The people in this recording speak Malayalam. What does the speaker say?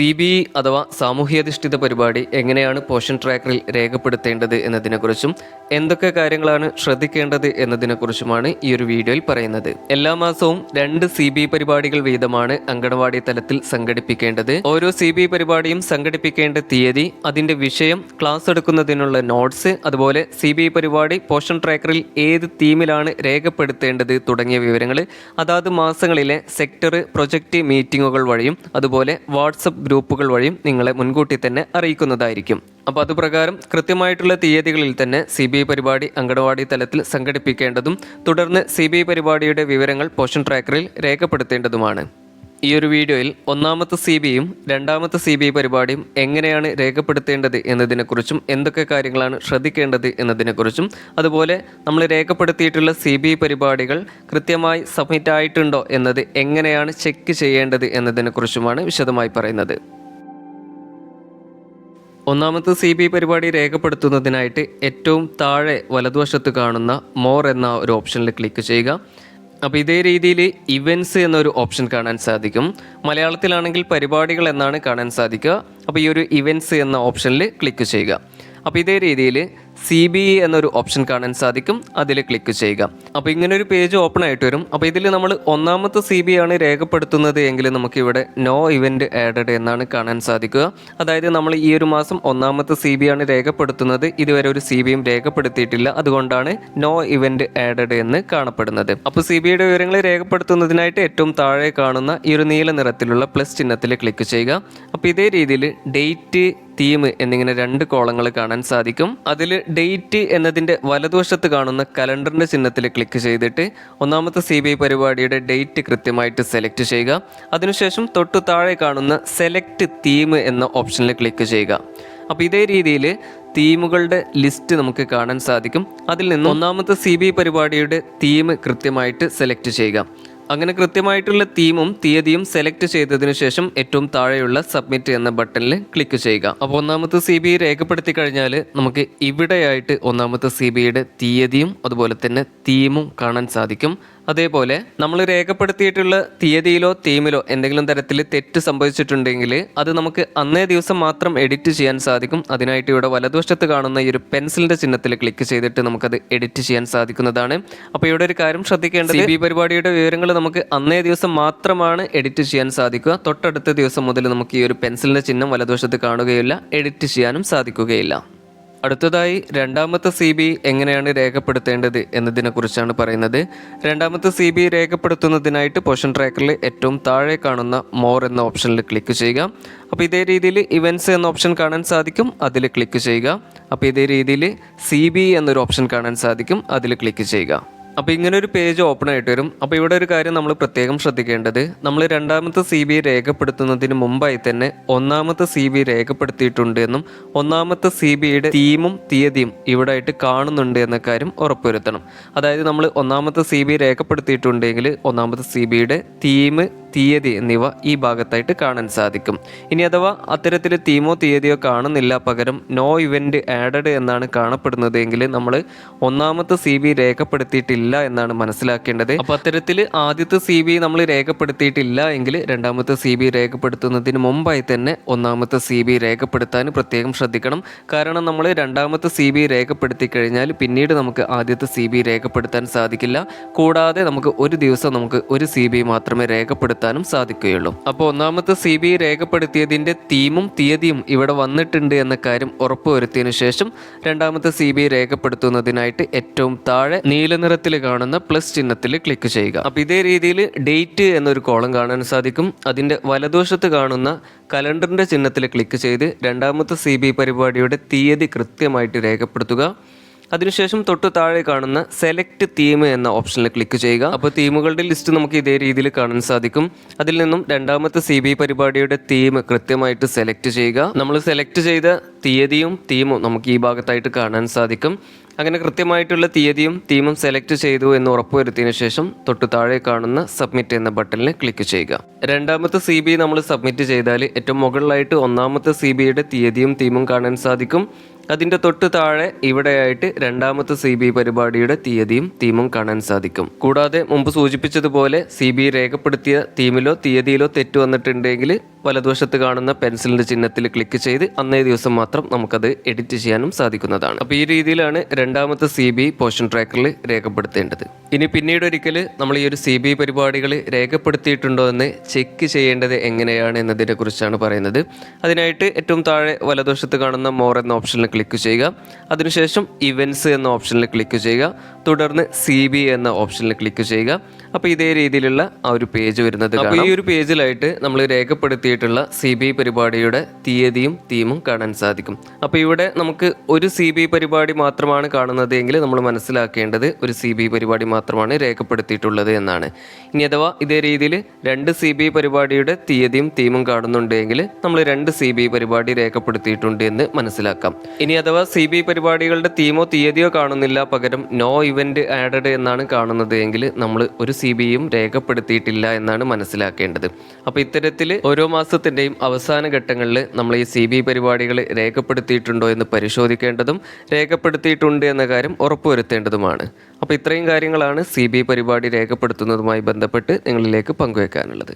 സി ബി ഇ അഥവാ സാമൂഹ്യാധിഷ്ഠിത പരിപാടി എങ്ങനെയാണ് പോഷൻ ട്രാക്കറിൽ രേഖപ്പെടുത്തേണ്ടത് എന്നതിനെക്കുറിച്ചും എന്തൊക്കെ കാര്യങ്ങളാണ് ശ്രദ്ധിക്കേണ്ടത് എന്നതിനെക്കുറിച്ചുമാണ് ഈ ഒരു വീഡിയോയിൽ പറയുന്നത്. എല്ലാ മാസവും രണ്ട് സി ബി പരിപാടികൾ വീതമാണ് അങ്കണവാടി തലത്തിൽ സംഘടിപ്പിക്കേണ്ടത്. ഓരോ സി ബി പരിപാടിയും സംഘടിപ്പിക്കേണ്ട തീയതി അതിന്റെ വിഷയം ക്ലാസ് എടുക്കുന്നതിനുള്ള നോട്ട്സ് അതുപോലെ സി ബി പരിപാടി പോഷൻ ട്രാക്കറിൽ ഏത് തീമിലാണ് രേഖപ്പെടുത്തേണ്ടത് തുടങ്ങിയ വിവരങ്ങൾ അതാത് മാസങ്ങളിലെ സെക്ടർ പ്രൊജക്ട് മീറ്റിംഗുകൾ വഴിയും അതുപോലെ വാട്സപ്പ് ഗ്രൂപ്പുകൾ വഴിയും നിങ്ങളെ മുൻകൂട്ടി തന്നെ അറിയിക്കുന്നതായിരിക്കും. അപ്പോൾ അതുപ്രകാരം കൃത്യമായിട്ടുള്ള തീയതികളിൽ തന്നെ സി ബി ഐ പരിപാടി അങ്കണവാടി തലത്തിൽ സംഘടിപ്പിക്കേണ്ടതും തുടർന്ന് സി ബി ഐ പരിപാടിയുടെ വിവരങ്ങൾ പോഷൻ ട്രാക്കറിൽ രേഖപ്പെടുത്തേണ്ടതുമാണ്. ഈ ഒരു വീഡിയോയിൽ ഒന്നാമത്തെ സി ബിയും രണ്ടാമത്തെ സി ബി പരിപാടിയും എങ്ങനെയാണ് രേഖപ്പെടുത്തേണ്ടത് എന്നതിനെക്കുറിച്ചും എന്തൊക്കെ കാര്യങ്ങളാണ് ശ്രദ്ധിക്കേണ്ടത് എന്നതിനെക്കുറിച്ചും അതുപോലെ നമ്മൾ രേഖപ്പെടുത്തിയിട്ടുള്ള സി ബി പരിപാടികൾ കൃത്യമായി സബ്മിറ്റ് ആയിട്ടുണ്ടോ എന്നത് എങ്ങനെയാണ് ചെക്ക് ചെയ്യേണ്ടത് എന്നതിനെക്കുറിച്ചുമാണ് വിശദമായി പറയുന്നത്. ഒന്നാമത്തെ സി ബി പരിപാടി രേഖപ്പെടുത്തുന്നതിനായിട്ട് ഏറ്റവും താഴെ വലതുവശത്ത് കാണുന്ന മോർ എന്ന ഒരു ഓപ്ഷനിൽ ക്ലിക്ക് ചെയ്യുക. അപ്പോൾ ഇതേ രീതിയിൽ ഇവന്റ്സ് എന്നൊരു ഓപ്ഷൻ കാണാൻ സാധിക്കും. മലയാളത്തിലാണെങ്കിൽ പരിപാടികൾ എന്നാണ് കാണാൻ സാധിക്കുക. അപ്പോൾ ഈ ഒരു ഇവന്റ്സ് എന്ന ഓപ്ഷനിൽ ക്ലിക്ക് ചെയ്യുക. അപ്പോൾ ഇതേ രീതിയിൽ സി ബി ഇ എന്നൊരു ഓപ്ഷൻ കാണാൻ സാധിക്കും. അതിൽ ക്ലിക്ക് ചെയ്യുക. അപ്പോൾ ഇങ്ങനെ ഒരു പേജ് ഓപ്പൺ ആയിട്ട് വരും. അപ്പോൾ ഇതിൽ നമ്മൾ ഒന്നാമത്തെ സി ബി ആണ് രേഖപ്പെടുത്തുന്നത് എങ്കിൽ നമുക്കിവിടെ നോ ഇവന്റ് ആഡഡ് എന്നാണ് കാണാൻ സാധിക്കുക. അതായത് നമ്മൾ ഈ ഒരു മാസം ഒന്നാമത്തെ സി ബി ആണ് രേഖപ്പെടുത്തുന്നത്. ഇതുവരെ ഒരു സി ബിയും രേഖപ്പെടുത്തിയിട്ടില്ല. അതുകൊണ്ടാണ് നോ ഇവന്റ് ആഡഡ് എന്ന് കാണപ്പെടുന്നത്. അപ്പോൾ സി ബിയുടെ വിവരങ്ങൾ രേഖപ്പെടുത്തുന്നതിനായിട്ട് ഏറ്റവും താഴെ കാണുന്ന ഈ ഒരു നീല നിറത്തിലുള്ള പ്ലസ് ചിഹ്നത്തിൽ ക്ലിക്ക് ചെയ്യുക. അപ്പോൾ ഇതേ രീതിയിൽ ഡേറ്റ് തീം എന്നിങ്ങനെ രണ്ട് കോളങ്ങൾ കാണാൻ സാധിക്കും. അതിൽ ഡേറ്റ് എന്നതിന്റെ വലതുവശത്ത് കാണുന്ന കലണ്ടറിന്റെ ചിഹ്നത്തിൽ ക്ലിക്ക് ചെയ്തിട്ട് ഒന്നാമത്തെ സി പരിപാടിയുടെ ഡേറ്റ് കൃത്യമായിട്ട് സെലക്ട് ചെയ്യുക. അതിനുശേഷം തൊട്ടു താഴെ കാണുന്ന സെലക്ട് തീം എന്ന ഓപ്ഷനിൽ ക്ലിക്ക് ചെയ്യുക. അപ്പോൾ ഇതേ രീതിയിൽ തീമുകളുടെ ലിസ്റ്റ് നമുക്ക് കാണാൻ സാധിക്കും. അതിൽ നിന്ന് ഒന്നാമത്തെ സി പരിപാടിയുടെ തീം കൃത്യമായിട്ട് സെലക്ട് ചെയ്യുക. അങ്ങനെ കൃത്യമായിട്ടുള്ള തീമും തീയതിയും സെലക്ട് ചെയ്തതിനു ശേഷം ഏറ്റവും താഴെയുള്ള സബ്മിറ്റ് എന്ന ബട്ടണിൽ ക്ലിക്ക് ചെയ്യുക. അപ്പോൾ ഒന്നാമത്തെ സി ബി രേഖപ്പെടുത്തി കഴിഞ്ഞാൽ നമുക്ക് ഇവിടെയായിട്ട് ഒന്നാമത്തെ സി ബിയുടെ തീയതിയും അതുപോലെ തന്നെ തീമും കാണാൻ സാധിക്കും. അതേപോലെ നമ്മൾ രേഖപ്പെടുത്തിയിട്ടുള്ള തീയതിയിലോ തീമിലോ എന്തെങ്കിലും തരത്തിൽ തെറ്റ് സംഭവിച്ചിട്ടുണ്ടെങ്കിൽ അത് നമുക്ക് അന്നേ ദിവസം മാത്രം എഡിറ്റ് ചെയ്യാൻ സാധിക്കും. അതിനായിട്ട് ഇവിടെ വലതുവശത്ത് കാണുന്ന ഈ ഒരു പെൻസിലിന്റെ ചിഹ്നത്തിൽ ക്ലിക്ക് ചെയ്തിട്ട് നമുക്കത് എഡിറ്റ് ചെയ്യാൻ സാധിക്കുന്നതാണ്. അപ്പോൾ ഇവിടെ ഒരു കാര്യം ശ്രദ്ധിക്കേണ്ടത് ഈ പരിപാടിയുടെ വിവരങ്ങൾ നമുക്ക് അന്നേ ദിവസം മാത്രമാണ് എഡിറ്റ് ചെയ്യാൻ സാധിക്കുക. തൊട്ടടുത്ത ദിവസം മുതൽ നമുക്ക് ഈ ഒരു പെൻസിലിന്റെ ചിഹ്നം വലതുവശത്ത് കാണുകയില്ല എഡിറ്റ് ചെയ്യാനും സാധിക്കുകയില്ല. അടുത്തതായി രണ്ടാമത്തെ സി ബി എങ്ങനെയാണ് രേഖപ്പെടുത്തേണ്ടത് എന്നതിനെക്കുറിച്ചാണ് പറയുന്നത്. രണ്ടാമത്തെ സി ബി രേഖപ്പെടുത്തുന്നതിനായിട്ട് പോഷൻ ട്രാക്കറിൽ ഏറ്റവും താഴെ കാണുന്ന മോർ എന്ന ഓപ്ഷനിൽ ക്ലിക്ക് ചെയ്യുക. അപ്പോൾ ഇതേ രീതിയിൽ ഇവന്റ്സ് എന്ന ഓപ്ഷൻ കാണാൻ സാധിക്കും അതിൽ ക്ലിക്ക് ചെയ്യുക. അപ്പോൾ ഇതേ രീതിയിൽ സി ബി എന്നൊരു ഓപ്ഷൻ കാണാൻ സാധിക്കും അതിൽ ക്ലിക്ക് ചെയ്യുക. അപ്പോൾ ഇങ്ങനെ ഒരു പേജ് ഓപ്പൺ ആയിട്ട് വരും. അപ്പോൾ ഇവിടെ ഒരു കാര്യം നമ്മൾ പ്രത്യേകം ശ്രദ്ധിക്കേണ്ടത്. നമ്മൾ രണ്ടാമത്തെ സി ബി രേഖപ്പെടുത്തുന്നതിന് മുമ്പായി തന്നെ ഒന്നാമത്തെ സി ബി രേഖപ്പെടുത്തിയിട്ടുണ്ട് എന്നും ഒന്നാമത്തെ സി ബിയുടെ തീമും തീയതിയും ഇവിടെ ആയിട്ട് കാണുന്നുണ്ട് എന്ന കാര്യം ഉറപ്പുവരുത്തണം. അതായത് നമ്മൾ ഒന്നാമത്തെ സി ബി രേഖപ്പെടുത്തിയിട്ടുണ്ടെങ്കിൽ ഒന്നാമത്തെ സി ബിയുടെ തീം തീയതി എന്നിവ ഈ ഭാഗത്തായിട്ട് കാണാൻ സാധിക്കും. ഇനി അഥവാ അത്തരത്തിൽ തീമോ തീയതിയോ കാണുന്നില്ല പകരം നോ ഇവന്റ് ആഡഡ് എന്നാണ് കാണപ്പെടുന്നത് എങ്കിൽ നമ്മൾ ഒന്നാമത്തെ സി ബി രേഖപ്പെടുത്തിയിട്ടില്ല എന്നാണ് മനസ്സിലാക്കേണ്ടത്. അപ്പോൾ അത്തരത്തിൽ ആദ്യത്തെ സി ബി നമ്മൾ രേഖപ്പെടുത്തിയിട്ടില്ല എങ്കിൽ രണ്ടാമത്തെ സി ബി രേഖപ്പെടുത്തുന്നതിന് മുമ്പായി തന്നെ ഒന്നാമത്തെ സി ബി രേഖപ്പെടുത്താൻ പ്രത്യേകം ശ്രദ്ധിക്കണം. കാരണം നമ്മൾ രണ്ടാമത്തെ സി ബി രേഖപ്പെടുത്തി കഴിഞ്ഞാൽ പിന്നീട് നമുക്ക് ആദ്യത്തെ സി ബി രേഖപ്പെടുത്താൻ സാധിക്കില്ല. കൂടാതെ നമുക്ക് ഒരു ദിവസം നമുക്ക് ഒരു സി ബി മാത്രമേ രേഖപ്പെടുത്താനും സാധിക്കുകയുള്ളൂ. അപ്പോൾ ഒന്നാമത്തെ സി ബി ഐ രേഖപ്പെടുത്തിയതിന്റെ തീമും തീയതിയും ഇവിടെ വന്നിട്ടുണ്ട് എന്ന കാര്യം ഉറപ്പുവരുത്തിയതിനു ശേഷം രണ്ടാമത്തെ സി ബി ഐ രേഖപ്പെടുത്തുന്നതിനായിട്ട് ഏറ്റവും താഴെ നീല നിറത്തിൽ കാണുന്ന പ്ലസ് ചിഹ്നത്തിൽ ക്ലിക്ക് ചെയ്യുക. അപ്പോൾ ഇതേ രീതിയിൽ ഡേറ്റ് എന്നൊരു കോളം കാണാൻ സാധിക്കും. അതിന്റെ വലതുവശത്ത് കാണുന്ന കലണ്ടറിന്റെ ചിഹ്നത്തിൽ ക്ലിക്ക് ചെയ്ത് രണ്ടാമത്തെ സി ബി പരിപാടിയുടെ തീയതി കൃത്യമായിട്ട് രേഖപ്പെടുത്തുക. അതിനുശേഷം തൊട്ട് താഴെ കാണുന്ന സെലക്ട് തീം എന്ന ഓപ്ഷനിൽ ക്ലിക്ക് ചെയ്യുക. അപ്പോൾ തീമുകളുടെ ലിസ്റ്റ് നമുക്ക് ഇതേ രീതിയിൽ കാണാൻ സാധിക്കും. അതിൽ നിന്നും രണ്ടാമത്തെ സി ബി പരിപാടിയുടെ തീം കൃത്യമായിട്ട് സെലക്ട് ചെയ്യുക. നമ്മൾ സെലക്ട് ചെയ്ത തീയതിയും തീമും നമുക്ക് ഈ ഭാഗത്തായിട്ട് കാണാൻ സാധിക്കും. അങ്ങനെ കൃത്യമായിട്ടുള്ള തീയതിയും തീമും സെലക്ട് ചെയ്തു എന്ന് ഉറപ്പുവരുത്തിയതിനു ശേഷം തൊട്ടു താഴെ കാണുന്ന സബ്മിറ്റ് എന്ന ബട്ടണിൽ ക്ലിക്ക് ചെയ്യുക. രണ്ടാമത്തെ സി ബി നമ്മൾ സബ്മിറ്റ് ചെയ്താൽ ഏറ്റവും മുകളിലായിട്ട് ഒന്നാമത്തെ സി ബിയുടെ തീയതിയും തീമും കാണാൻ സാധിക്കും. അതിന്റെ തൊട്ട് താഴെ ഇവിടെയായിട്ട് രണ്ടാമത്തെ സി ബി പരിപാടിയുടെ തീയതിയും തീമും കാണാൻ സാധിക്കും. കൂടാതെ മുമ്പ് സൂചിപ്പിച്ചതുപോലെ സി ബി രേഖപ്പെടുത്തിയ തീമിലോ തീയതിയിലോ തെറ്റ് വന്നിട്ടുണ്ടെങ്കിൽ വലതുവശത്ത് കാണുന്ന പെൻസിലിന്റെ ചിഹ്നത്തിൽ ക്ലിക്ക് ചെയ്ത് അന്നേ ദിവസം മാത്രം നമുക്കത് എഡിറ്റ് ചെയ്യാനും സാധിക്കുന്നതാണ്. അപ്പോൾ ഈ രീതിയിലാണ് രണ്ടാമത്തെ സി ബി പോഷൻ ട്രാക്കറിൽ രേഖപ്പെടുത്തേണ്ടത്. ഇനി പിന്നീട് ഒരിക്കൽ നമ്മൾ ഈ ഒരു സി ബി പരിപാടികൾ രേഖപ്പെടുത്തിയിട്ടുണ്ടോ എന്ന് ചെക്ക് ചെയ്യേണ്ടത് എങ്ങനെയാണ് എന്നതിനെ കുറിച്ചാണ് പറയുന്നത്. അതിനായിട്ട് ഏറ്റവും താഴെ വലതുവശത്ത് കാണുന്ന മോർ എന്ന ഓപ്ഷനിൽ ക്ലിക്ക് ചെയ്യുക. അതിനുശേഷം ഇവൻസ് എന്ന ഓപ്ഷനിൽ ക്ലിക്ക് ചെയ്യുക. തുടർന്ന് സി ബി എന്ന ഓപ്ഷനിൽ ക്ലിക്ക് ചെയ്യുക. അപ്പോൾ ഇതേ രീതിയിലുള്ള ആ ഒരു പേജ് വരുന്നത് അപ്പോൾ ഈ ഒരു പേജിലായിട്ട് നമ്മൾ രേഖപ്പെടുത്തിയിട്ടുള്ള സി ബി പരിപാടിയുടെ തീയതിയും തീമും കാണാൻ സാധിക്കും. അപ്പോൾ ഇവിടെ നമുക്ക് ഒരു സി ബി പരിപാടി മാത്രമാണ് കാണുന്നത് എങ്കിൽ നമ്മൾ മനസ്സിലാക്കേണ്ടത് ഒരു സി ബി പരിപാടി മാത്രമാണ് രേഖപ്പെടുത്തിയിട്ടുള്ളത് എന്നാണ്. ഇനി അഥവാ ഇതേ രീതിയിൽ രണ്ട് സി ബി പരിപാടിയുടെ തീയതിയും തീമും കാണുന്നുണ്ടെങ്കിൽ നമ്മൾ രണ്ട് സി ബി പരിപാടി രേഖപ്പെടുത്തിയിട്ടുണ്ട് എന്ന് മനസ്സിലാക്കാം. ഇനി അഥവാ സി ബി പരിപാടികളുടെ തീമോ തീയതിയോ കാണുന്നില്ല പകരം നോ ഇവന്റ് ആഡഡ് എന്നാണ് കാണുന്നത് എങ്കിൽ നമ്മൾ ഒരു സി ബിയും രേഖപ്പെടുത്തിയിട്ടില്ല എന്നാണ് മനസ്സിലാക്കേണ്ടത്. അപ്പോൾ ഇത്തരത്തിൽ ഓരോ മാസത്തിന്റെയും അവസാന ഘട്ടങ്ങളിൽ നമ്മൾ ഈ സി ബി പരിപാടികൾ രേഖപ്പെടുത്തിയിട്ടുണ്ടോ എന്ന് പരിശോധിക്കേണ്ടതും രേഖപ്പെടുത്തിയിട്ടുണ്ട് എന്ന കാര്യം ഉറപ്പുവരുത്തേണ്ടതുമാണ്. അപ്പോൾ ഇത്രയും കാര്യങ്ങളാണ് സി ബി പരിപാടി രേഖപ്പെടുത്തുന്നതുമായി ബന്ധപ്പെട്ട് നിങ്ങളിലേക്ക് പങ്കുവെക്കാനുള്ളത്.